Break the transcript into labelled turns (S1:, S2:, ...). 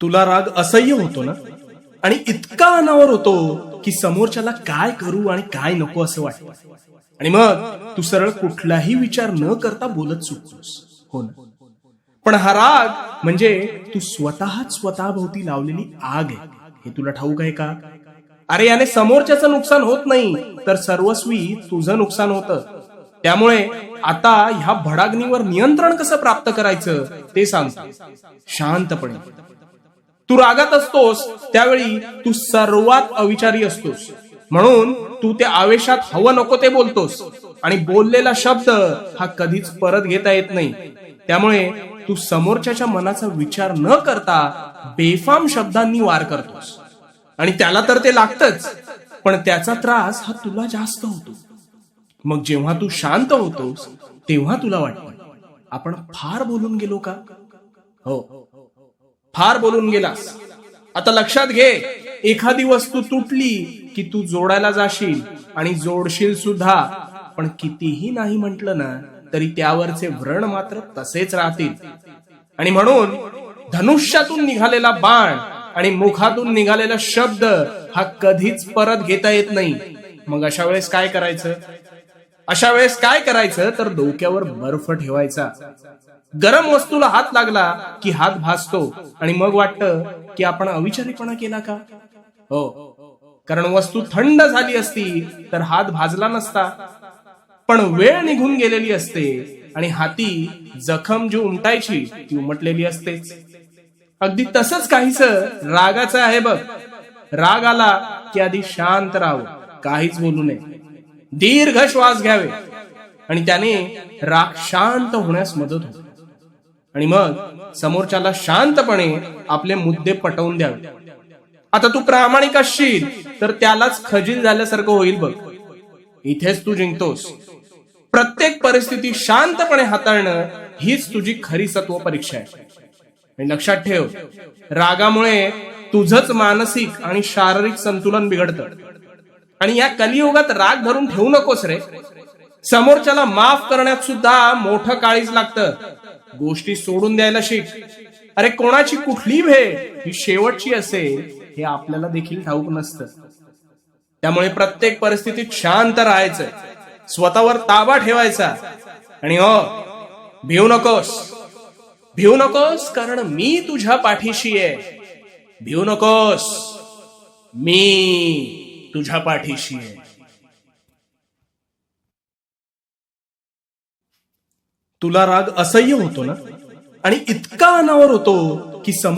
S1: तुला राग असह्य होतो ना? आणि इतका अनावर होतो की समोरच्याला काय करू आणि काय नको असं वाटतं. आणि मग तू सरळ कुठलाही विचार न करता बोलत सुटतोस. हो ना? पण हा राग म्हणजे तू स्वतःच स्वतःभोवती लावलेली आग आहे. हे तुला ठाऊक आहे का? अरे याने समोरच्याचं नुकसान होत नाही तर सर्वस्वी तुझं नुकसान होतं. त्यामुळे आता ह्या भडाग्नीवर नियंत्रण कसं प्राप्त करायचं ते सांग शांतपणे. तू रागात असतोस त्यावेळी तू सर्वात अविचारी असतोस. म्हणून तू त्या आवेशात हवं नको ते बोलतोस. आणि बोललेला शब्द हा कधीच परत घेता येत नाही. त्यामुळे तू समोरच्याच्या मनाचा विचार न करता बेफाम शब्दांनी वार करतोस. आणि त्याला तर ते लागतच पण त्याचा त्रास हा तुला जास्त होतो. मग जेव्हा तू शांत होतोस तेव्हा तुला वाटतं आपण फार बोलून गेलो का? हो. फार बोलून गेलास आता लक्षात घे एखादी वस्तू तुटली की तू जोडायला जाशील आणि जोडशील सुद्धा. पण कितीही नाही म्हटलं ना तरी त्यावरचे व्रण मात्र तसेच राहतील. आणि म्हणून धनुष्यातून निघालेला बाण आणि मुखातून निघालेला शब्द हा कधीच परत घेता येत नाही. मग अशा वेळेस काय करायचं? अशा वेळेस काय करायचं? तर डोक्यावर बर्फ ठेवायचा. गरम वस्तूला हात लागला की हात भासतो. आणि मग वाटतं की आपण अविचारीपणा केला का? हो. कारण वस्तू थंड झाली असती तर हात भाजला नसता. पण वेळ निघून गेलेली असते आणि हाती जखम जी उमटायची ती उमटलेली असतेच. अगदी तसंच काहीच रागाचं आहे बघ. राग आला की आधी शांत राहावं. काहीच बोलू नये. दीर्घ श्वास घ्यावे. आणि त्याने राग शांत होण्यास मदत होते. आणि मग समोरच्याला शांतपणे आपले मुद्दे पटवून द्यावे. आता तू प्रामाणिक असशील तर त्यालाच खजील झाल्यासारखं होईल बघ. इथेच तू जिंकतोस. प्रत्येक परिस्थिती शांतपणे हाताळणं हीच तुझी खरी सत्व परीक्षा आहे. आणि लक्षात ठेव रागामुळे तुझंच मानसिक आणि शारीरिक संतुलन बिघडतं. आणि या कलियुगात राग धरून ठेवू नकोस रे. समोरच्याला माफ करण्यात सुद्धा मोठं काळीच लागतं. गोष्टी सोडून द्यायला शिक. अरे कोणाची कुठली भेट? ही शेवटची असेल हे आपल्याला देखील ठाऊक नसतं. त्यामुळे प्रत्येक परिस्थितीत शांत राहायचं. स्वतःवर ताबा ठेवायचा. आणि हो भिवू नकोस. भिवू नकोस कारण मी तुझ्या पाठीशी आहे. भिवू नकोस. मी तुझ्या पाठीशी आहे. तुला राग असह्य होतो ना? आणि इतका अनावर होतो की सम